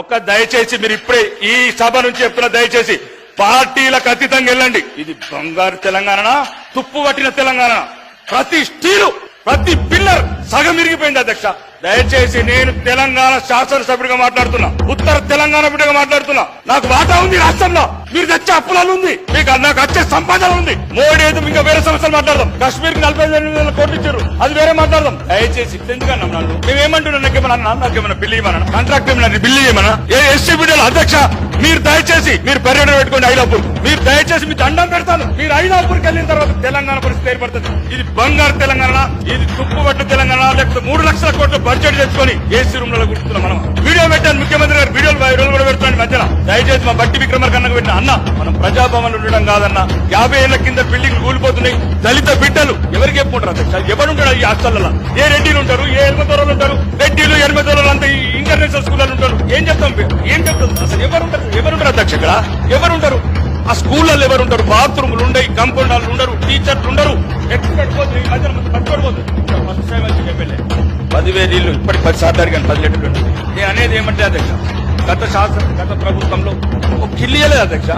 ఒక్క దయచేసి మీరు ఇప్పుడే ఈ సభ నుంచి చెప్తున్న దయచేసి పార్టీలకు అతీతంగా వెళ్ళండి. ఇది బంగారు తెలంగాణ తుప్పు పట్టిన తెలంగాణ ప్రతి స్టీలు ప్రతి పిల్లర్ సగం ఇరిగిపోయింది అధ్యక్ష. దయచేసి నేను తెలంగాణ శాసనసభ్యుడిగా మాట్లాడుతున్నా. ఉత్తర తెలంగాణ బిడ్డగా మాట్లాడుతున్నా. నాకు వాటా ఉంది రాష్ట్రంలో. మీరు తెచ్చే అప్పులాలు ఉంది. మీకు నాకు వచ్చే సంపాదన ఉంది. మోడీ ఏదో ఇంకా వేరే సమస్యలు మాట్లాడదాం. కాశ్మీర్కి నలభై ఐదు వేల కోట్లు ఇచ్చారు. అది వేరే మాట్లాడదాం. దయచేసి ఎందుకన్నా నన్ను? మేమేమంటున్నా నాకేమన్నా నాకేమన్నా బిల్లు ఇవ్వమన్నా? కాంట్రాక్ట్ ఏమన్నా బిల్లు ఇవ్వమన్నా? ఏ ఎస్సీ అధ్యక్ష మీరు దయచేసి మీరు పర్యటన పెట్టుకోండి ఐలాపూర్. మీరు దయచేసి మీ దండం పెడతాను. మీరు ఐలాపూర్కి వెళ్ళిన తర్వాత తెలంగాణ పరిస్థితి ఏర్పడుతుంది. ఇది బంగారు తెలంగాణ ఇది తుప్పుబట్టు తెలంగాణ లేకపోతే మూడు లక్షల కోట్లు బడ్జెట్ తెచ్చుకొని ఏసీ రూమ్లో కూర్చున్నాం మనం. వీడియో పెట్టాను ముఖ్యమంత్రి గారు వీడియోలు వైరల్ కూడా పెడుతున్నాను మధ్యన. దయచేసి మా బట్టి విక్రమ కన్నకు పెట్టిన అన్న మనం ప్రజాభవన్ ఉండడం కాదన్న యాభై ఏళ్ళ కింద బిల్డింగ్ కూలిపోతున్నాయి దళిత బిడ్డలు ఎవరికి చెప్పుకుంటారు అధ్యక్ష? ఎవరు ఉంటారు ఈ హాస్టల్లో ఏ రెడ్డిలు ఉంటారు ఏ ఎనిమిదోళ్ళు ఉంటారు రెడ్డిలు ఎనిమిదోళ్ళు అంతా ఈ ఇంటర్నేషనల్ స్కూల్లో ఉంటారు. ఏం చెప్తాం ఏం చెప్తాం? అసలు ఎవరు ఉంటారు? ఎవరు ఉంటారు అధ్యక్ష ఇక్కడ? ఎవరు ఉంటారు? ఆ స్కూళ్ళల్లో ఎవరు ఉంటారు? బాత్రూమ్లు ఉండయి కంపౌండర్లు ఉండరు టీచర్లు ఉండరు. ఎక్కడ పోతుంది ఈ మధ్యన మొత్తం ఫస్ట్ టైం వచ్చి చెప్పలే. పదివేలు ఇల్లు ఇప్పటికి పది సార్లు అడిగాను పది లీటర్లు. నేను అనేది ఏమంటే అధ్యక్ష గత శాసన గత ప్రభుత్వంలో ఒక కిల్లియలేదు అధ్యక్ష.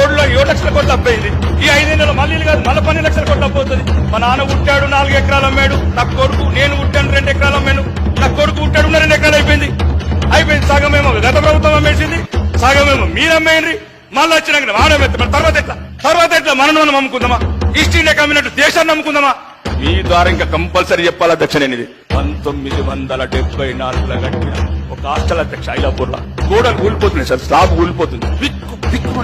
ఏడులో ఏడు లక్షల కోట్లు అప్పయింది ఈ ఐదేళ్ళలో మళ్ళీ కాదు మళ్ళీ పన్నెండు లక్షల కోట్లు అప్పవుతుంది మా నాన్న పుట్టాడు నాలుగు ఎకరాలు అమ్మాడు నా కొడుకు నేను పుట్టాను రెండు ఎకరాలు అమ్మాను. నా కొడుకు పుట్టాడు రెండు ఎకరాలు అయిపోయింది. అయిపోయింది సగమేమో గత ప్రభుత్వం అమ్మేసింది సగమేమో మీరు అమ్మేయండి. మళ్ళీ వచ్చినాక వాడమెత్త తర్వాత ఎట్లా? తర్వాత ఎట్లా? మనం మనం అమ్ముకుందామా ఈస్ట్ ఇండియా కమ్యూనిటీ దేశాన్ని అమ్ముకుందామా మీ ద్వారా ఇంకా కంపల్సరీ చెప్పాలి అధ్యక్ష నేను ఇది పంతొమ్మిది వందల డెబ్బై నాలుగులో కట్టిన ఒక హాస్టల్ అధ్యక్ష ఐలాపూర్లో కూడా కూలిపోతుంది సార్ స్లాబ్ కూలిపోతుంది. బిక్కు బిక్కు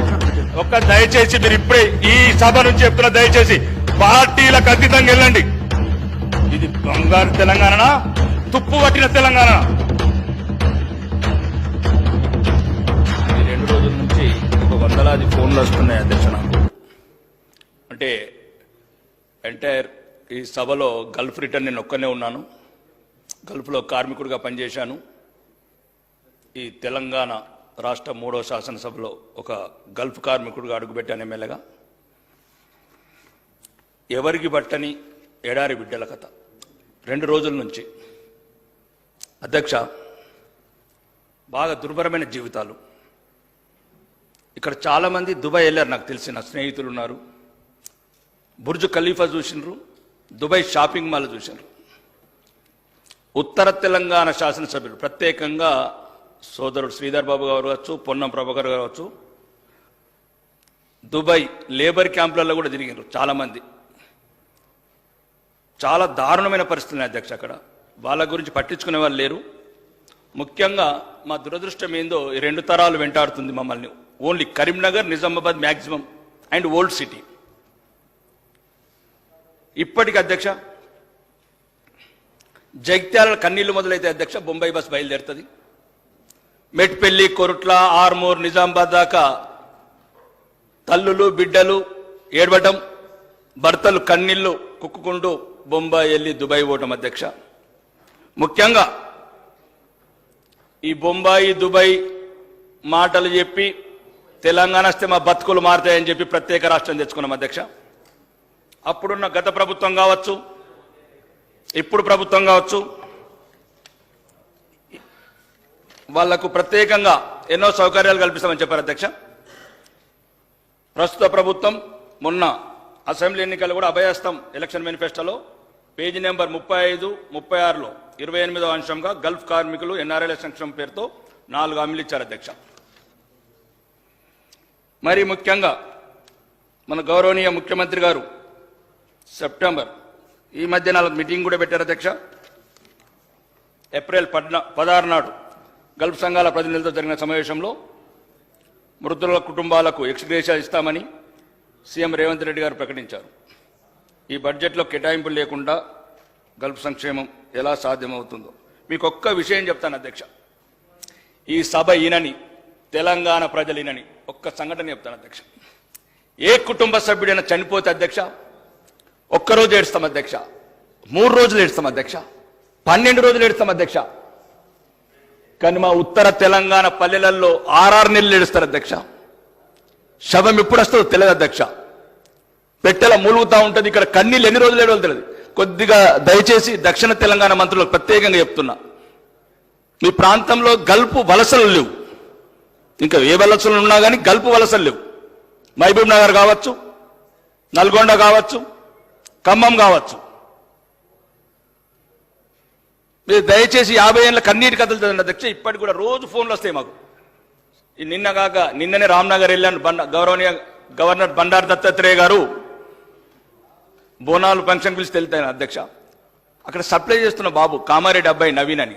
ఒక్క దయచేసి మీరు ఇప్పుడే ఈ సభ నుంచి చెప్తున్న దయచేసి పార్టీలకు అతీతంగా వెళ్ళండి. ఇది బంగారు తెలంగాణ తుప్పు పట్టిన తెలంగాణ రెండు రోజుల నుంచి ఒక వందలాది ఫోన్లు వస్తున్నాయి అధ్యక్ష నాకు. అంటే ఎంటైర్ ఈ సభలో గల్ఫ్ రిటర్న్ నేను ఒక్కనే ఉన్నాను. గల్ఫ్లో కార్మికుడిగా పనిచేశాను. ఈ తెలంగాణ రాష్ట్ర మూడో శాసనసభలో ఒక గల్ఫ్ కార్మికుడిగా అడుగుపెట్టాను ఎమ్మెల్యేగా. ఎవరికి పట్టని ఎడారి బిడ్డల కథ. రెండు రోజుల నుంచి. అధ్యక్ష బాగా దుర్భరమైన జీవితాలు. ఇక్కడ చాలామంది దుబాయ్ వెళ్ళారు నాకు తెలిసిన స్నేహితులు ఉన్నారు. బుర్జ్ ఖలీఫా చూసినారు. దుబాయ్ షాపింగ్ మాల్ చూశారు. ఉత్తర తెలంగాణ శాసనసభ్యులు ప్రత్యేకంగా సోదరుడు శ్రీధర్ బాబు గారు కావచ్చు పొన్నం ప్రభాకర్ గారు కావచ్చు దుబాయ్ లేబర్ క్యాంపులలో కూడా తిరిగారు చాలామంది. చాలా దారుణమైన పరిస్థితులు అధ్యక్ష అక్కడ. వాళ్ళ గురించి పట్టించుకునే వాళ్ళు లేరు. ముఖ్యంగా మా దురదృష్టం ఏందో ఈ రెండు తరాలు వెంటాడుతుంది మమ్మల్ని. Only Karimnagar Nizamabad maximum and old city. ఇప్పటికి అధ్యక్ష జగిత్యాల కన్నీళ్ళు మొదలైతే అధ్యక్ష బొంబాయి బస్ బయలుదేరుతుంది. మెట్పెల్లి కొరుట్ల ఆర్మూర్ నిజామాబాద్ దాకా తల్లులు బిడ్డలు ఏడవటం భర్తలు కన్నీళ్ళు కుక్కుకుంటూ బొంబాయి వెళ్ళి దుబాయ్ పోవటం అధ్యక్ష. ముఖ్యంగా ఈ బొంబాయి దుబాయ్ మాటలు చెప్పి తెలంగాణ వస్తే మా బతుకులు మారుతాయని చెప్పి ప్రత్యేక రాష్ట్రం తెచ్చుకున్నాం అధ్యక్ష. అప్పుడున్న గత ప్రభుత్వం కావచ్చు ఇప్పుడు ప్రభుత్వం కావచ్చు వాళ్ళకు ప్రత్యేకంగా ఎన్నో సౌకర్యాలు కల్పిస్తామని చెప్పారు అధ్యక్ష. ప్రస్తుత ప్రభుత్వం మొన్న అసెంబ్లీ ఎన్నికలు కూడా అభయస్తం ఎలక్షన్ మేనిఫెస్టోలో. పేజీ నెంబర్ ముప్పై ఐదు ముప్పై ఆరులో ఇరవై ఎనిమిదవ అంశంగా గల్ఫ్ కార్మికులు ఎన్ఆర్ఎల్ సంక్షేమం పేరుతో నాలుగు హామీలు ఇచ్చారు అధ్యక్ష. మరి ముఖ్యంగా మన గౌరవనీయ ముఖ్యమంత్రి గారు సెప్టెంబర్. ఈ మధ్య నాలుగు మీటింగ్ కూడా పెట్టారు అధ్యక్ష. ఏప్రిల్ పద్నా పదహారు నాడు గల్ఫ్ సంఘాల ప్రతినిధులతో జరిగిన సమావేశంలో మృతుల కుటుంబాలకు ఎక్స్గ్రేషియా ఇస్తామని సీఎం రేవంత్ రెడ్డి గారు ప్రకటించారు. ఈ బడ్జెట్లో కేటాయింపులు లేకుండా గల్ఫ్ సంక్షేమం ఎలా సాధ్యమవుతుందో. మీకు ఒక్క విషయం చెప్తాను అధ్యక్ష. ఈ సభ ఈనని తెలంగాణ ప్రజలు ఈనని ఒక్క సంఘటన చెప్తాను అధ్యక్ష. ఏ కుటుంబ సభ్యుడైనా చనిపోతే అధ్యక్ష ఒక్కరోజు ఏడుస్తాం అధ్యక్ష. మూడు రోజులు ఏడుస్తాం అధ్యక్ష. పన్నెండు రోజులు ఏడుస్తాం అధ్యక్ష. కానీ మా ఉత్తర తెలంగాణ పల్లెలలో ఆర్ఆర్ నెలలు ఏడుస్తారు అధ్యక్ష. శవం ఎప్పుడు వస్తుందో తెలియదు అధ్యక్ష. పెట్టెల మూలుగుతూ ఉంటుంది ఇక్కడ కన్నీళ్ళు ఎన్ని రోజులు ఏడవలు తెలియదు. కొద్దిగా దయచేసి దక్షిణ తెలంగాణ మంత్రులకు ప్రత్యేకంగా చెప్తున్నా. మీ ప్రాంతంలో గల్పు వలసలు లేవు. ఇంకా ఏ వలసలు ఉన్నా కానీ గల్పు వలసలు లేవు. మహబూబ్ నగర్ కావచ్చు నల్గొండ కావచ్చు ఖమ్మం కావచ్చు. మీరు దయచేసి యాభై ఏళ్ళ కన్నీటి కథలు చదవండి అధ్యక్ష ఇప్పటికి కూడా రోజు ఫోన్లు వస్తాయి మాకు. నిన్న కాక నిన్ననే రామ్నగర్ వెళ్ళాను బండ గౌరవనీయ గవర్నర్ బండారు దత్తాత్రేయ గారు బోనాలు ఫంక్షన్ పిలిచి తెలుతాను అధ్యక్ష. అక్కడ సప్లై చేస్తున్న బాబు కామారెడ్డి అబ్బాయి నవీన్ అని.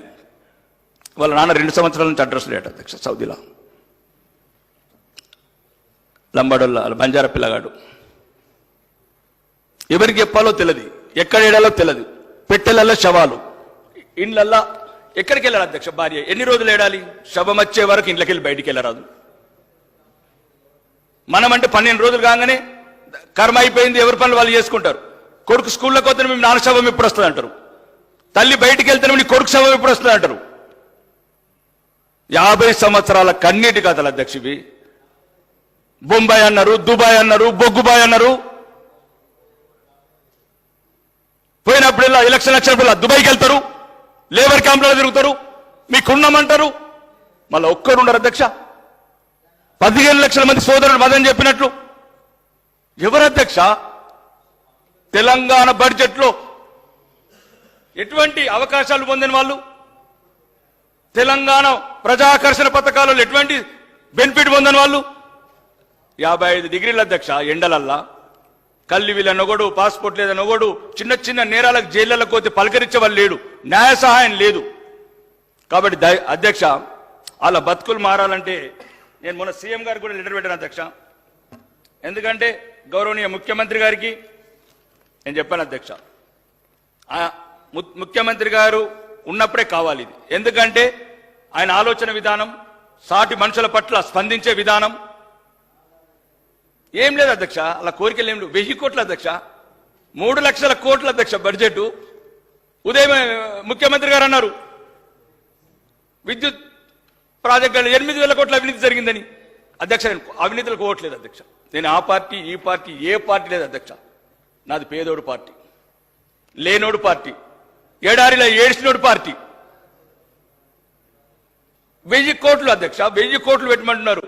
వాళ్ళ నాన్న రెండు సంవత్సరాల నుంచి అడ్రస్ లేట అధ్యక్ష సౌదీలో. లంబాడోళ్ళ బంజారా పిల్లగాడు. ఎవరికి చెప్పాలో తెలియదు ఎక్కడ ఏడాలో తెలియదు పెట్టెలలో శవాలు. ఇండ్లల్లో ఎక్కడికి వెళ్ళాలి అధ్యక్ష భార్య? ఎన్ని రోజులు ఏడాలి? శవం వచ్చే వరకు ఇంట్లోకి వెళ్ళి బయటికి వెళ్ళరాదు. మనం అంటే పన్నెండు రోజులు కాగానే కర్మ అయిపోయింది ఎవరి పనులు వాళ్ళు చేసుకుంటారు. కొడుకు స్కూల్లోకి వస్తే మేము నాన్న శవం ఎప్పుడు వస్తుంది అంటారు. తల్లి బయటికి వెళ్తే నీ కొడుకు శవం ఎప్పుడు వస్తుంది అంటారు. యాభై సంవత్సరాల కన్నీటి కథలు అధ్యక్ష ఇవి. బొంబాయి అన్నారు దుబాయ్ అన్నారు బొగ్గుబాయ్ అన్నారు. పోయినప్పుడల్లా ఎలక్షన్ వచ్చినప్పుడు దుబాయ్కి వెళ్తారు లేబర్ క్యాంప్లో తిరుగుతారు మీకున్నామంటారు. మళ్ళీ ఒక్కరుండరు అధ్యక్ష. పదిహేను లక్షల మంది సోదరులు మదని చెప్పినట్లు. ఎవరు అధ్యక్ష? తెలంగాణ బడ్జెట్లో ఎటువంటి అవకాశాలు పొందిన వాళ్ళు? తెలంగాణ ప్రజాకర్షణ పథకాలలో ఎటువంటి బెనిఫిట్ పొందని వాళ్ళు? యాభై ఐదు డిగ్రీల అధ్యక్ష ఎండలల్లా. కళ్ళు వీళ్ళ నొగడు పాస్పోర్ట్ లేదా నొగడు చిన్న చిన్న నేరాలకు జైళ్ళకు పోతే పలకరించే వాళ్ళు లేడు. న్యాయ సహాయం లేదు. కాబట్టి అధ్యక్ష వాళ్ళ బతుకులు మారాలంటే నేను మొన్న సీఎం గారికి కూడా లెటర్ పెట్టాను అధ్యక్ష. ఎందుకంటే గౌరవనీయ ముఖ్యమంత్రి గారికి నేను చెప్పాను అధ్యక్ష. ము- ముఖ్యమంత్రి గారు ఉన్నప్పుడే కావాలి ఇది. ఎందుకంటే ఆయన ఆలోచన విధానం సాటి మనుషుల పట్ల స్పందించే విధానం ఏం లేదు అధ్యక్ష అలా కోరికలు ఏం లేవు. వెయ్యి కోట్ల అధ్యక్ష మూడు లక్షల కోట్ల అధ్యక్ష బడ్జెట్. ఉదయం ముఖ్యమంత్రి గారు అన్నారు విద్యుత్ ప్రాజెక్టులు ఎనిమిది వేల కోట్ల అవినీతి జరిగిందని. అధ్యక్ష నేను అవినీతిలకు ఓట్లేదు అధ్యక్ష. నేను ఆ పార్టీ ఈ పార్టీ ఏ పార్టీ లేదు అధ్యక్ష. నాది పేదోడు పార్టీ లేనోడు పార్టీ ఏడారిలో ఏడ్చినోడు పార్టీ. వెయ్యి కోట్లు అధ్యక్ష వెయ్యి కోట్లు పెట్టమంటున్నారు.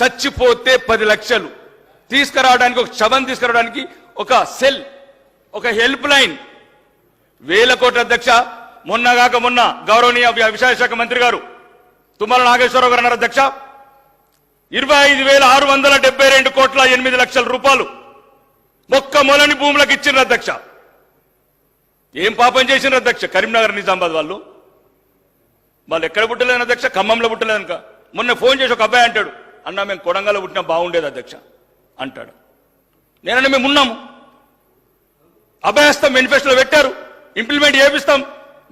చచ్చిపోతే పది లక్షలు. తీసుకురావడానికి ఒక శవం తీసుకురావడానికి ఒక సెల్ ఒక హెల్ప్ లైన్. వేల కోట్ల అధ్యక్ష మొన్నగాక మొన్న గౌరవనీయ వ్యవసాయ శాఖ మంత్రి గారు తుమ్మల నాగేశ్వరరావు గారు అన్నారు అధ్యక్ష. ఇరవై ఐదు వేల ఆరు వందల డెబ్బై రెండు కోట్ల ఎనిమిది లక్షల రూపాయలు మొక్క మొలని భూములకు ఇచ్చిన అధ్యక్ష. ఏం పాపం చేసిన అధ్యక్ష? కరీంనగర్ నిజామాబాద్ వాళ్ళు. వాళ్ళు ఎక్కడ పుట్టలేదు అధ్యక్ష? ఖమ్మంలో పుట్టలేదనుక. మొన్న ఫోన్ చేసి ఒక అబ్బాయి అంటాడు అన్న మేము కొడంగల్లో పుట్టినా బాగుండేది అధ్యక్ష. అంటాడు. నేనన్నా మేము ఉన్నాము. అభయస్థం మేనిఫెస్టోలో పెట్టారు. ఇంప్లిమెంట్ చేపిస్తాం.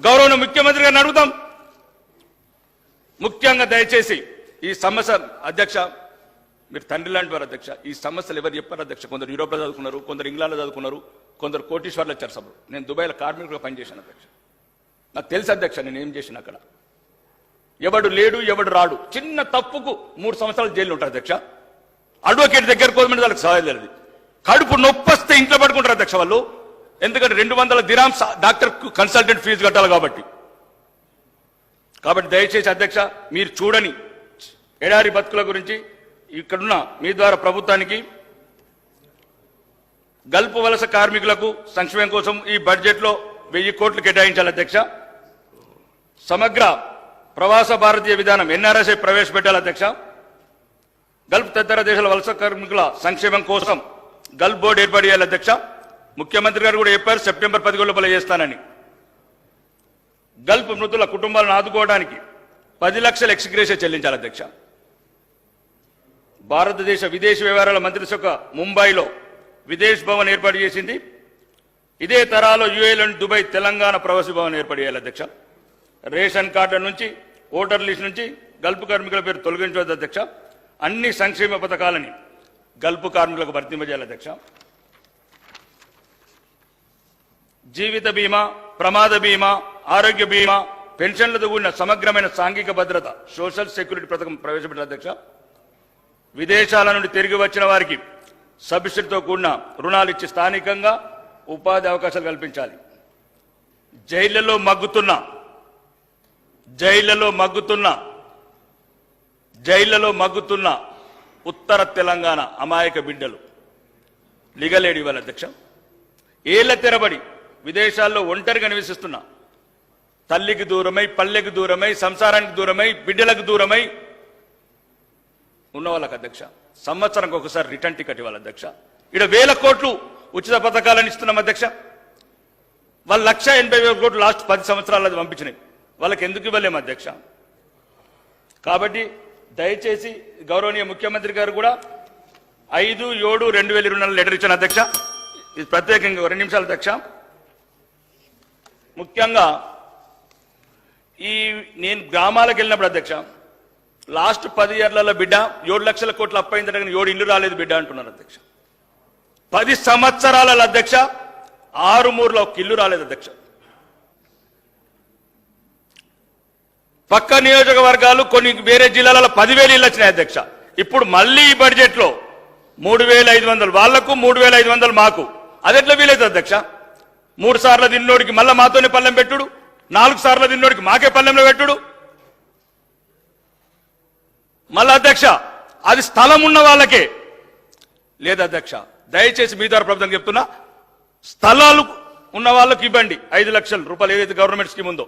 గౌరవ ముఖ్యమంత్రి గారిని అడుగుతాం. ముఖ్యంగా దయచేసి ఈ సమస్య అధ్యక్ష మీరు తండ్రి లాంటి వారు అధ్యక్ష ఈ సమస్యలు ఎవరు చెప్పారు అధ్యక్ష? కొందరు యూరోప్లో చదువుకున్నారు కొందరు ఇంగ్లాండ్లో చదువుకున్నారు కొందరు కోటీశ్వర్లు వచ్చారు సభలు. నేను దుబాయ్లో కార్మికులుగా పనిచేశాను అధ్యక్ష. నాకు తెలుసు అధ్యక్ష నేను ఏం చేసిన అక్కడ. ఎవడు లేడు ఎవడు రాడు. చిన్న తప్పుకు మూడు సంవత్సరాలు జైలు ఉంటారు అధ్యక్ష. అడ్వకేట్ దగ్గర కోదమంటే వాళ్ళకి సహాయం లేదు కడుపు నొప్పి వస్తే ఇంట్లో పడుకుంటారు అధ్యక్ష వాళ్ళు. ఎందుకంటే రెండు వందల దిరామ్స్ డాక్టర్ కన్సల్టెంట్ ఫీజు కట్టాలి కాబట్టి. కాబట్టి దయచేసి అధ్యక్ష మీరు చూడని ఎడారి బతుకుల గురించి ఇక్కడున్న మీ ద్వారా ప్రభుత్వానికి గల్పు వలస కార్మికులకు సంక్షేమం కోసం ఈ బడ్జెట్లో వెయ్యి కోట్లు కేటాయించాలి అధ్యక్ష. సమగ్ర ప్రవాస భారతీయ విధానం ఎన్ఆర్ఎస్ఐ ప్రవేశపెట్టాలి అధ్యక్ష. గల్ఫ్ తదితర దేశాల వలస కార్మికుల సంక్షేమం కోసం గల్ఫ్ బోర్డు ఏర్పాటు చేయాలి అధ్యక్ష. ముఖ్యమంత్రి గారు కూడా చెప్పారు సెప్టెంబర్ పదిహేను లోపల చేస్తానని గల్ఫ్ మృతుల కుటుంబాలను ఆదుకోవడానికి పది లక్షల ఎక్స్గ్రేషన్ చెల్లించాలి అధ్యక్ష. భారతదేశ విదేశీ వ్యవహారాల మంత్రిశాఖ ముంబైలో విదేశ్ భవన్ ఏర్పాటు చేసింది. ఇదే తరాలో యుఏలండ్ దుబాయ్ తెలంగాణ ప్రవాసీ భవన్ ఏర్పాటు చేయాలి అధ్యక్ష. రేషన్ కార్డుల నుంచి ఓటర్ లిస్ట్ నుంచి గల్ఫ్ కార్మికుల పేరు తొలగించవద్దు అధ్యక్ష. అన్ని సంక్షేమ పథకాలని గల్పు కార్మికులకు వర్తింపజేయాలి అధ్యక్ష. జీవిత బీమా ప్రమాద బీమా ఆరోగ్య బీమా పెన్షన్లతో కూడిన సమగ్రమైన సాంఘిక భద్రత సోషల్ సెక్యూరిటీ పథకం ప్రవేశపెట్టాలి అధ్యక్ష. విదేశాల నుండి తిరిగి వచ్చిన వారికి సబ్సిడీతో కూడిన రుణాలు ఇచ్చి స్థానికంగా ఉపాధి అవకాశాలు కల్పించాలి. జైళ్ళలో మగ్గుతున్న జైళ్ళలో మగ్గుతున్న జైళ్ళలో మగ్గుతున్న ఉత్తర తెలంగాణ అమాయక బిడ్డలు. లీగలేడి వాళ్ళ అధ్యక్ష. ఏళ్ళ తెరబడి విదేశాల్లో ఒంటరిగా నివసిస్తున్న తల్లికి దూరమై పల్లెకి దూరమై సంసారానికి దూరమై బిడ్డలకు దూరమై ఉన్న వాళ్ళకి అధ్యక్ష. సంవత్సరానికి ఒకసారి రిటర్న్ టికెట్ ఇవ్వాలి అధ్యక్ష. ఇక్కడ వేల కోట్లు ఉచిత పథకాలను ఇస్తున్నాం అధ్యక్ష. వాళ్ళ లక్ష ఎనభై వేల కోట్లు లాస్ట్ పది సంవత్సరాలు అది పంపించినాయి. వాళ్ళకి ఎందుకు ఇవ్వలేము అధ్యక్ష? కాబట్టి దయచేసి గౌరవనీయ ముఖ్యమంత్రి గారు కూడా ఐదు ఏడు రెండు వేల ఇరవై నాలుగు లెటర్ ఇచ్చాను అధ్యక్ష. ఇది ప్రత్యేకంగా రెండు నిమిషాలు అధ్యక్ష. ముఖ్యంగా ఈ నేను గ్రామాలకు వెళ్ళినప్పుడు అధ్యక్ష లాస్ట్ పది ఏళ్ళలో బిడ్డ ఏడు లక్షల కోట్లు అప్పైంది కానీ ఏడు ఇల్లు రాలేదు బిడ్డ అంటున్నారు అధ్యక్ష. పది సంవత్సరాల అధ్యక్ష ఆరు మూరులో ఒక ఇల్లు రాలేదు అధ్యక్ష. పక్క నియోజకవర్గాలు కొన్ని వేరే జిల్లాలలో పదివేలు ఇళ్ళు వచ్చినాయి అధ్యక్ష. ఇప్పుడు మళ్ళీ ఈ బడ్జెట్లో మూడు వేల ఐదు వందలు వాళ్ళకు మూడు వేల ఐదు వందలు మాకు. అది ఎట్లా వీలైతే అధ్యక్ష? మూడు సార్లు తిన్నోడికి మళ్ళీ మాతోనే పల్లెం పెట్టుడు? నాలుగు సార్లు తిన్నోడికి మాకే పల్లెంలో పెట్టుడు? మళ్ళీ అధ్యక్ష అది స్థలం ఉన్న వాళ్ళకే. లేదు అధ్యక్ష దయచేసి మీ ద్వారా ప్రభుత్వం చెప్తున్నా స్థలాలు ఉన్న వాళ్ళకి ఇవ్వండి. ఐదు లక్షల రూపాయలు ఏదైతే గవర్నమెంట్ స్కీమ్ ఉందో.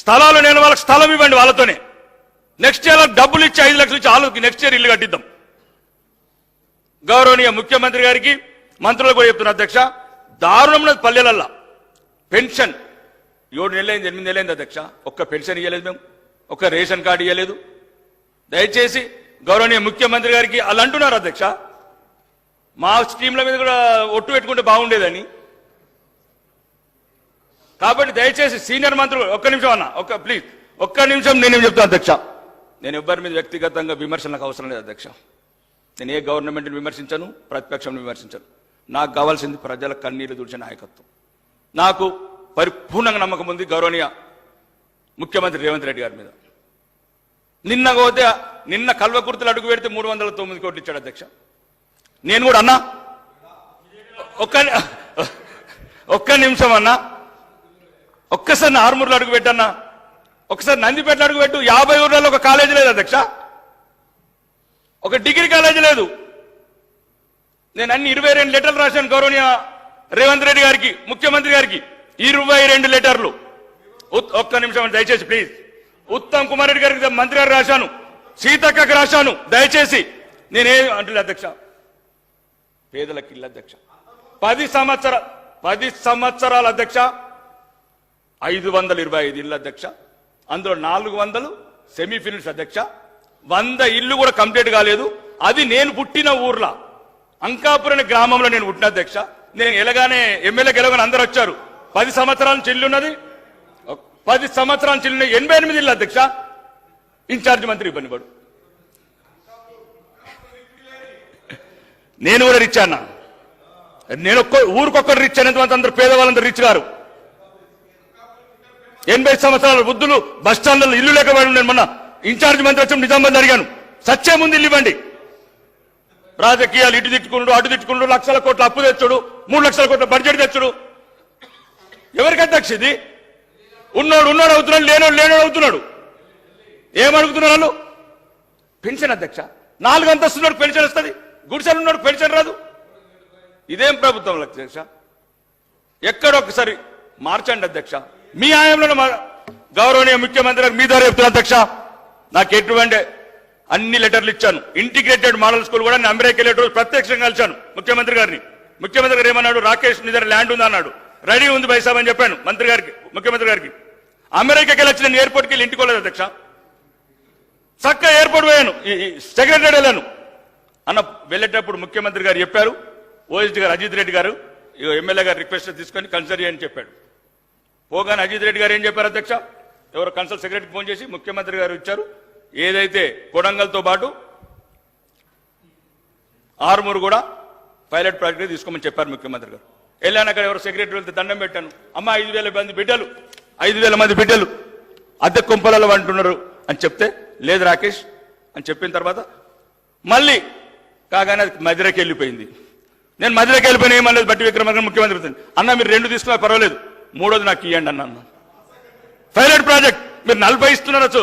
స్థలాలు నేను వాళ్ళకి స్థలం ఇవ్వండి వాళ్ళతోనే. నెక్స్ట్ ఇయర్ డబ్బులు ఇచ్చి ఐదు లక్షలు ఇచ్చి వాళ్ళకి నెక్స్ట్ ఇయర్ ఇల్లు కట్టిద్దాం. గౌరవనీయ ముఖ్యమంత్రి గారికి మంత్రులు కూడా చెప్తున్నా అధ్యక్ష దారుణం పల్లెలల్లా. పెన్షన్ ఏడు నెలలైంది ఎనిమిది నెలలైంది అధ్యక్ష. ఒక్క పెన్షన్ ఇవ్వలేదు మేము ఒక్క రేషన్ కార్డు ఇవ్వలేదు దయచేసి గౌరవనీయ ముఖ్యమంత్రి గారికి అలా అంటున్నారు అధ్యక్ష. మా స్కీమ్ల మీద కూడా ఒట్టు పెట్టుకుంటే బాగుండేదని. కాబట్టి దయచేసి సీనియర్ మంత్రులు ఒక్క నిమిషం అన్న ఒక్క ప్లీజ్ ఒక్క నిమిషం నేనేం చెప్తాను అధ్యక్ష? నేను ఎవ్వరి మీద వ్యక్తిగతంగా విమర్శలకు అవసరం లేదు అధ్యక్ష. నేను ఏ గవర్నమెంట్ని విమర్శించను ప్రతిపక్షం విమర్శించను. నాకు కావాల్సింది ప్రజల కన్నీరు తుడిచే నాయకత్వం. నాకు పరిపూర్ణంగా నమ్మకం ఉంది గౌరవనీయ ముఖ్యమంత్రి రేవంత్ రెడ్డి గారి మీద. నిన్న పోతే నిన్న కల్వకుర్తులు అడుగు పెడితే మూడు వందల తొమ్మిది కోట్లు ఇచ్చాడు అధ్యక్ష. నేను కూడా అన్నా. ఒక్క ఒక్క నిమిషం అన్నా. ఒక్కసారి నా అడుగు పెట్టన్నా. ఒకసారి నందిపేటలో అడుగు పెట్టు. యాభై ఊర్లలో ఒక కాలేజీ లేదు అధ్యక్ష. ఒక డిగ్రీ కాలేజీ లేదు. నేను అన్ని ఇరవై రెండు లెటర్లు రాశాను గౌరవనీయ రేవంత్ రెడ్డి గారికి ముఖ్యమంత్రి గారికి. ఇరవై రెండు లెటర్లు. ఒక్క నిమిషం దయచేసి ప్లీజ్. ఉత్తమ్ కుమార్ రెడ్డి గారికి మంత్రి గారు రాశాను. సీతక్కకి రాశాను. దయచేసి నేనే అంటులే అధ్యక్ష. పేదలకు ఇల్లు అధ్యక్ష. పది సంవత్సరాలు పది సంవత్సరాల అధ్యక్ష. ఐదు వందల ఇరవై ఐదు ఇల్లు అధ్యక్ష అందులో నాలుగు వందలు సెమీఫినల్స్ అధ్యక్ష వంద ఇల్లు కూడా కంప్లీట్ కాలేదు. అది నేను పుట్టిన ఊర్లో. అంకాపురం గ్రామంలో నేను పుట్టిన అధ్యక్ష. నేను ఎలాగానే ఎమ్మెల్యే గెలవగానే అందరు వచ్చారు. పది సంవత్సరాల చెల్లున్నది పది సంవత్సరాల చెల్లి ఎనభై ఎనిమిది ఇల్లు అధ్యక్ష. ఇన్ఛార్జ్ మంత్రి ఇబ్బంది పడు. నేను కూడా రిచ్ అన్నా. నేను ఒక్క ఊరికొక్కరు రిచ్ అనేంత అందరు పేదవాళ్ళందరూ రిచ్ గారు. ఎనభై సంవత్సరాల వృద్ధులు బస్ ఇల్లు లేకపోయి నేను మొన్న ఇన్ఛార్జ్ మంత్రి వచ్చి నిజామాబాద్ అడిగాను. సత్యం ముందు ఇల్లు ఇవ్వండి. రాజకీయాలు ఇటు తిట్టుకుంటూ అటు తిట్టుకుంటూ లక్షల కోట్ల అప్పు తెచ్చుడు మూడు లక్షల కోట్ల బడ్జెట్ తెచ్చుడు. ఎవరికి అధ్యక్ష ఇది? ఉన్నోడు ఉన్నోడు అవుతున్నాడు లేనోడు లేనోడు అవుతున్నాడు. ఏమడుగుతున్నారు వాళ్ళు? పెన్షన్ అధ్యక్ష. నాలుగు అంతస్తున్నాడు పెన్షన్ వస్తుంది. గుడిసెలు ఉన్నాడు పెన్షన్ రాదు. ఇదేం ప్రభుత్వం అధ్యక్ష? ఎక్కడో ఒకసారి మార్చండి అధ్యక్ష. మీ ఆయంలో గౌరవనీయ ముఖ్యమంత్రి గారు మీ ద్వారా చెప్తున్నా అధ్యక్ష నాకు ఎటువంటి అన్ని లెటర్లు ఇచ్చాను. ఇంటిగ్రేటెడ్ మోడల్ స్కూల్ కూడా నేను అమెరికా వెళ్ళే ప్రత్యక్షంగా కలిశాను ముఖ్యమంత్రి గారిని. ముఖ్యమంత్రి గారు ఏమన్నాడు? రాకేష్ నీ దగ్గర ల్యాండ్ ఉంది అన్నాడు. రెడీ ఉంది బైసాబ్ అని చెప్పాను మంత్రి గారికి ముఖ్యమంత్రి గారికి. అమెరికాకి వెళ్ళి నేను ఎయిర్పోర్ట్కి వెళ్ళి ఇంటికి వెళ్ళలేదు అధ్యక్ష. చక్క ఎయిర్పోర్ట్ పోయాను. సెక్రటరీ వెళ్ళాను. అన్న వెళ్ళేటప్పుడు ముఖ్యమంత్రి గారు చెప్పారు ఓఎస్డి గారు అజిత్ రెడ్డి గారు ఎమ్మెల్యే గారు రిక్వెస్ట్ తీసుకొని కన్సిడర్ చేయని చెప్పాడు. పోగానే అజిత్ రెడ్డి గారు ఏం చెప్పారు అధ్యక్ష? ఎవరో కన్సల్ సెక్రటరీకి ఫోన్ చేసి ముఖ్యమంత్రి గారు ఇచ్చారు. ఏదైతే కొడంగల్తో పాటు ఆరుమూరు కూడా పైలట్ ప్రాజెక్ట్ తీసుకోమని చెప్పారు ముఖ్యమంత్రి గారు. వెళ్ళాను అక్కడ ఎవరు సెక్రటరీ వెళ్తే దండం పెట్టాను. అమ్మ ఐదు వేల మంది బిడ్డలు ఐదు వేల మంది బిడ్డలు అద్దె కుంపలలో అంటున్నారు అని చెప్తే లేదు రాకేష్ అని చెప్పిన తర్వాత మళ్ళీ కాగానే అది మదిరకి వెళ్ళిపోయింది నేను మదిరకి వెళ్ళిపోయిన ఏమన్నది బట్టి విక్రమార్గం ముఖ్యమంత్రి అన్న మీరు రెండు తీసుకున్నా పర్వాలేదు. మూడోది నాకు ఇవ్వండి అన్నాను. పైలట్ ప్రాజెక్ట్ మీరు నలభై ఇస్తున్నారు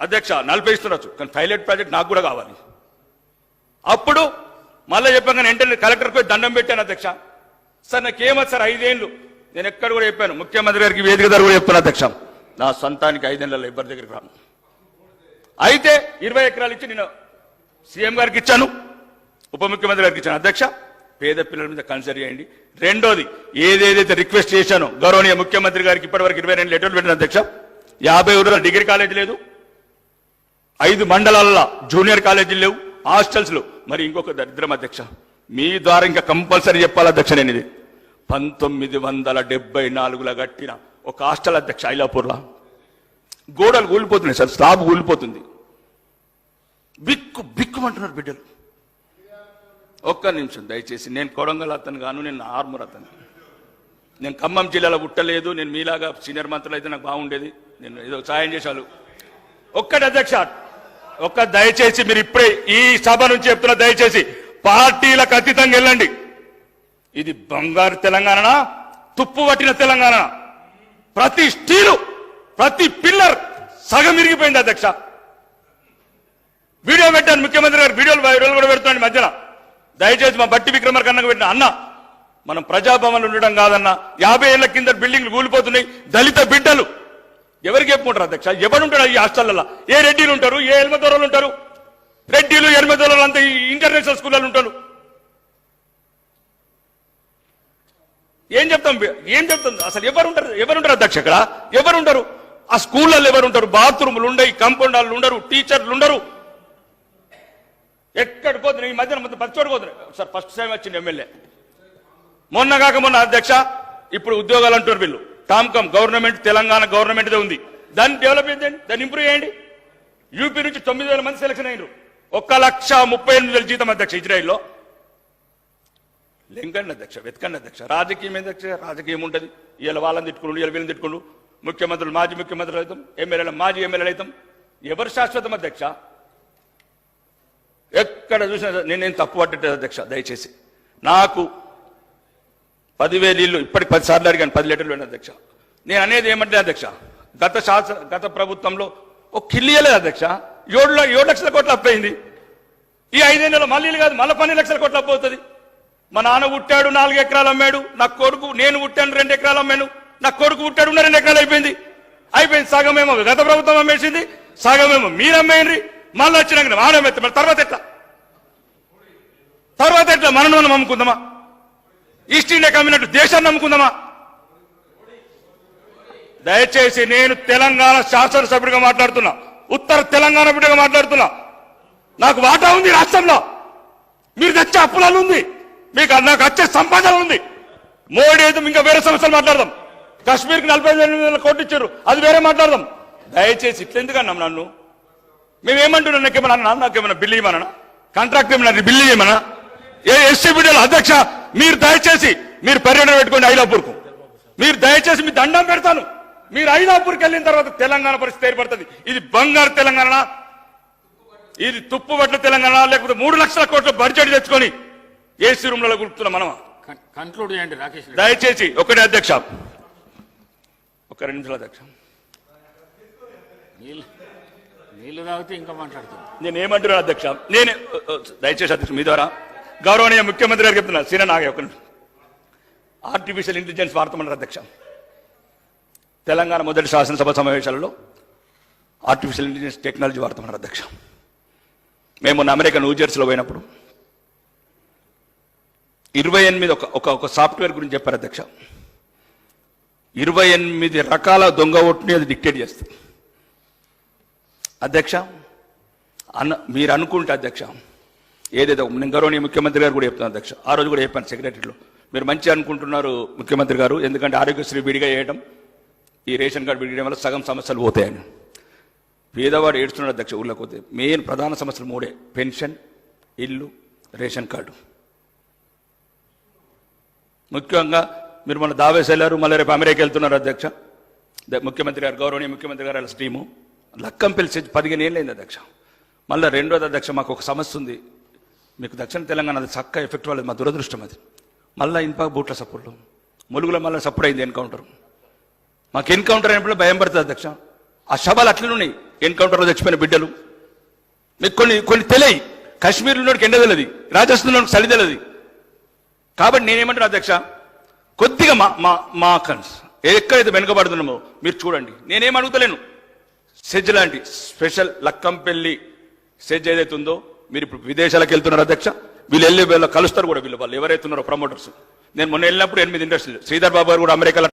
అధ్యక్ష నలభై ఇస్తుండొచ్చు కానీ పైలట్ ప్రాజెక్ట్ నాకు కూడా కావాలి. అప్పుడు మళ్ళీ చెప్పాను వెంటనే కలెక్టర్కి పోయి దండం పెట్టాను అధ్యక్ష. సార్ నాకేమది సార్ ఐదేళ్ళు. నేను ఎక్కడ కూడా చెప్పాను. ముఖ్యమంత్రి గారికి వేదిక దగ్గర కూడా చెప్తాను అధ్యక్ష. నా సొంతానికి ఐదేళ్ళలో ఇబ్బంది దగ్గరికి రాను. అయితే ఇరవై ఎకరాలు ఇచ్చి నేను సీఎం గారికి ఇచ్చాను. ఉప ముఖ్యమంత్రి గారికి ఇచ్చాను. అధ్యక్ష పేద పిల్లల మీద కన్సర్ చేయండి. రెండోది ఏదేదైతే రిక్వెస్ట్ చేశానో గౌరవనీయ ముఖ్యమంత్రి గారికి ఇప్పటివరకు ఇరవై రెండు లెటర్లు పెట్టిన అధ్యక్ష యాభై ఊళ్ళలో డిగ్రీ కాలేజీ లేదు. ఐదు మండలాల్లో జూనియర్ కాలేజీలు లేవు హాస్టల్స్లో మరి ఇంకొక దరిద్రం అధ్యక్ష మీ ద్వారా ఇంకా కంపల్సరీ చెప్పాలి అధ్యక్ష నేను ఇది. పంతొమ్మిది వందల డెబ్బై నాలుగులో కట్టిన ఒక హాస్టల్ అధ్యక్ష ఐలాపూర్లో. గోడలు కూలిపోతున్నాయి సార్ స్లాబ్ కూలిపోతుంది. బిక్కు బిక్కుమంటున్నారు బిడ్డలు. ఒక్క నిమిషం దయచేసి. నేను కొడంగల్ అతను గాను నేను ఆర్మూర్ అతను. నేను ఖమ్మం జిల్లాలో పుట్టలేదు నేను మీలాగా సీనియర్ మంత్రులు అయితే నాకు బాగుండేది. నేను ఏదో సాయం చేశాను. ఒక్కటి అధ్యక్ష ఒక్క దయచేసి మీరు ఇప్పుడే ఈ సభ నుంచి చెప్తున్న దయచేసి పార్టీలకు అతీతంగా వెళ్ళండి. ఇది బంగారు తెలంగాణ తుప్పు పట్టిన తెలంగాణ ప్రతి స్టీలు ప్రతి పిల్లర్ సగం ఇరిగిపోయింది అధ్యక్ష. వీడియో పెట్టాను ముఖ్యమంత్రి గారు వీడియోలు వైరల్ కూడా పెడుతున్నాను మధ్యలో మధ్యన. దయచేసి మా బట్టి విక్రమార్క అన్నకు పెట్టిన అన్న మనం ప్రజాభవన్లు ఉండడం కాదన్న యాభై ఏళ్ళ కింద బిల్డింగ్లు కూలిపోతున్నాయి దళిత బిడ్డలు. ఎవరికి చెప్పుకుంటారు అధ్యక్ష? ఎవరుంటారు ఈ హాస్టల్లో ఏ రెడ్డిలు ఉంటారు? ఏ ఎల్మదొరలు ఉంటారు? రెడ్డిలు ఎల్మదొరలు అంతా ఈ ఇంటర్నేషనల్ స్కూళ్ళలో ఉంటారు. ఏం చెప్తాం? ఏం చెప్తాం? అసలు ఎవరుంటారు? ఎవరుంటారు అధ్యక్ష ఇక్కడ? ఎవరుంటారు? ఆ స్కూళ్ళల్లో ఎవరుంటారు? బాత్రూములు ఉండయి కంపౌండర్లు ఉండరు టీచర్లు ఉండరు. ఎక్కడికి పోతున్నాయి ఈ మధ్యన మొత్తం చోటు పోతున్నాయి సార్ ఫస్ట్ టైం వచ్చింది ఎమ్మెల్యే. మొన్న కాక మొన్న అధ్యక్ష ఇప్పుడు ఉద్యోగాలు అంటారు వీళ్ళు. టామ్కమ్ గవర్నమెంట్ తెలంగాణ గవర్నమెంట్ ఉంది. దాన్ని డెవలప్ చేయండి దాన్ని ఇంప్రూవ్ చేయండి. యూపీ నుంచి తొమ్మిది వేల మంది సెలక్షన్ అయినారు. ఒక్క లక్ష ముప్పై ఎనిమిది వేల జీతం అధ్యక్ష ఇజ్రాయిల్లో. లింకండి అధ్యక్ష వెతకండి అధ్యక్ష రాజకీయం అధ్యక్ష? రాజకీయం ఉంటుంది. వీళ్ళ వాళ్ళని తిట్టుకుని ఇలా వీళ్ళని తిట్టుకుండు. ముఖ్యమంత్రులు మాజీ ముఖ్యమంత్రులు అవుతాం. ఎమ్మెల్యేలు మాజీ ఎమ్మెల్యేలు అవుతాం. ఎవరు శాశ్వతం అధ్యక్ష? ఎక్కడ చూసినా నేనేం తప్పు పట్టలేదు అధ్యక్ష దయచేసి. నాకు పదివేలు ఇల్లు ఇప్పటికి పది సార్లు అడిగాను పది లీటర్లు వెళ్ళిన అధ్యక్ష. నేను అనేది ఏమంటే అధ్యక్ష గత శాసన గత ప్రభుత్వంలో ఒక కిల్లియలేదు అధ్యక్ష. ఏడు ఏడు లక్షల కోట్లు అప్పయింది. ఈ ఐదేళ్ళ మళ్ళీ ఇల్లు కాదు మళ్ళీ పన్నెండు లక్షల కోట్లు అప్పవుతుంది. మా నాన్న పుట్టాడు నాలుగు ఎకరాలు అమ్మాడు నా కొడుకు నేను పుట్టాను రెండు ఎకరాలు అమ్మాను నా కొడుకు పుట్టాడు రెండు ఎకరాలు అయిపోయింది. అయిపోయింది సగమేమో గత ప్రభుత్వం అమ్మేసింది సగమేమో మీరు అమ్మేయండి. మళ్ళీ వచ్చినాక వాడే మెత్త మరి తర్వాత ఎట్లా? తర్వాత ఎట్లా? మనను మనం అమ్ముకుందామా ఈస్ట్ ఇండియా కమ్మినట్టు దేశాన్ని నమ్ముకుందామా? దయచేసి నేను తెలంగాణ శాసనసభ్యుడిగా మాట్లాడుతున్నా. ఉత్తర తెలంగాణ బిడ్డగా మాట్లాడుతున్నా. నాకు వాటా ఉంది రాష్ట్రంలో. మీరు తెచ్చే అప్పులాలు ఉంది. మీకు నాకు వచ్చే సంపాదన ఉంది. మోడీ అయితే ఇంకా వేరే సమస్యలు మాట్లాడదాం. కాశ్మీర్కి నలభై ఐదు వేల కోట్లు ఇచ్చారు. అది వేరే మాట్లాడదాం. దయచేసి ఇట్లెందుకన్నాం నన్ను? మేమేమంటున్నాం? నాకేమన్నా నాకేమన్నా బిల్లు ఇవ్వమన్నా కాంట్రాక్ట్ ఏమన్నా బిల్లు ఇవ్వమన్నా ఏ ఎస్సీ బిడ్డలు అధ్యక్ష మీరు దయచేసి మీరు పర్యటన పెట్టుకోండి ఐలాపూర్కు. మీరు దయచేసి మీ దండం పెడతాను. మీరు ఐలాపూర్కి వెళ్ళిన తర్వాత తెలంగాణ పరిస్థితి ఏర్పడుతుంది. ఇది బంగారు తెలంగాణ ఇది తుప్పుబట్ల తెలంగాణ లేకపోతే మూడు లక్షల కోట్ల బడ్జెట్ తెచ్చుకొని ఏసీ రూమ్లలో గుర్తున్న మనం కన్క్లూడ్ చేయండి రాకేష్ దయచేసి ఒకటే అధ్యక్ష. ఒక రెండు నిమిషాలు అధ్యక్ష. నీళ్ళు తాగితే ఇంకా మాట్లాడుతుంది నేను ఏమంటున్నాను అధ్యక్ష? నేను దయచేసి అధ్యక్ష మీ ద్వారా గౌరవనీయ ముఖ్యమంత్రి గారు చెప్తున్నా సీన నాగే ఒక ఆర్టిఫిషియల్ ఇంటెలిజెన్స్ వాడతామన్నారు అధ్యక్ష. తెలంగాణ మొదటి శాసనసభ సమావేశాలలో ఆర్టిఫిషియల్ ఇంటెలిజెన్స్ టెక్నాలజీ వాడతామన్నారు అధ్యక్ష. మేము అమెరికా న్యూజెర్సీలో పోయినప్పుడు ఇరవై ఎనిమిది ఒక ఒక ఒక సాఫ్ట్వేర్ గురించి చెప్పారు అధ్యక్ష. ఇరవై ఎనిమిది రకాల దొంగ ఓట్ని అది డిక్టేట్ చేస్తుంది. అధ్యక్ష అన్న మీరు అనుకుంటే అధ్యక్ష ఏదైతే నేను గౌరవనీయ ముఖ్యమంత్రి గారు కూడా చెప్తాను అధ్యక్ష. ఆ రోజు కూడా చెప్పాను సెక్రటరీలో. మీరు మంచి అనుకుంటున్నారు ముఖ్యమంత్రి గారు ఎందుకంటే ఆరోగ్యశ్రీ విడిగా వేయడం ఈ రేషన్ కార్డు విడియడం వల్ల సగం సమస్యలు పోతాయని. పేదవాడు ఏడుస్తున్నాడు అధ్యక్ష ఊళ్ళోకి పోతే మెయిన్ ప్రధాన సమస్యలు మూడే పెన్షన్ ఇల్లు రేషన్ కార్డు. ముఖ్యంగా మీరు మన దావేసి వెళ్ళారు మళ్ళీ రేపు అమెరికా వెళ్తున్నారు అధ్యక్ష. ద- ముఖ్యమంత్రి గారు గౌరవనీయ ముఖ్యమంత్రి గారు వాళ్ళ స్టీము లక్కంపల్లి సెజ్ పదిహేను ఏళ్ళైంది అధ్యక్ష మళ్ళీ రెండోది అధ్యక్ష మాకు ఒక సమస్య ఉంది. మీకు దక్షిణ తెలంగాణ అది చక్క ఎఫెక్ట్ వాళ్ళది మా దురదృష్టం అది. మళ్ళీ ఇనుప బూట్ల సపోర్ట్లు. ములుగులో మళ్ళీ సపోర్ట్ అయింది ఎన్కౌంటర్. మాకు ఎన్కౌంటర్ అయినప్పుడు భయం పడుతుంది అధ్యక్ష ఆ శవాలు అట్లనే ఉన్నాయి. ఎన్కౌంటర్లో చచ్చిపోయిన బిడ్డలు. మీకు కొన్ని కొన్ని తెలియ కాశ్మీర్లో ఎండ తెలియదు రాజస్థాన్లో చలి తెలియదు కాబట్టి నేనేమంటాను అధ్యక్ష కొద్దిగా మా మా మా కన్స్ ఎక్కడైతే వెనుకబడుతున్నామో మీరు చూడండి. నేనేం అడుగుతలేను. సెజ్ లాంటి స్పెషల్ లక్కంపల్లి సెజ్ ఏదైతే ఉందో మీరు ఇప్పుడు విదేశాలకు వెళ్తున్నారు అధ్యక్ష వీళ్ళు వెళ్ళి వీళ్ళు కలుస్తారు కూడా వీళ్ళు వాళ్ళు. ఎవరైతున్నారో ప్రమోటర్స్. నేను మొన్న వెళ్ళినప్పుడు ఎనిమిది ఇండస్ట్రీలు. శ్రీధర్ బాబు గారు కూడా అమెరికాలో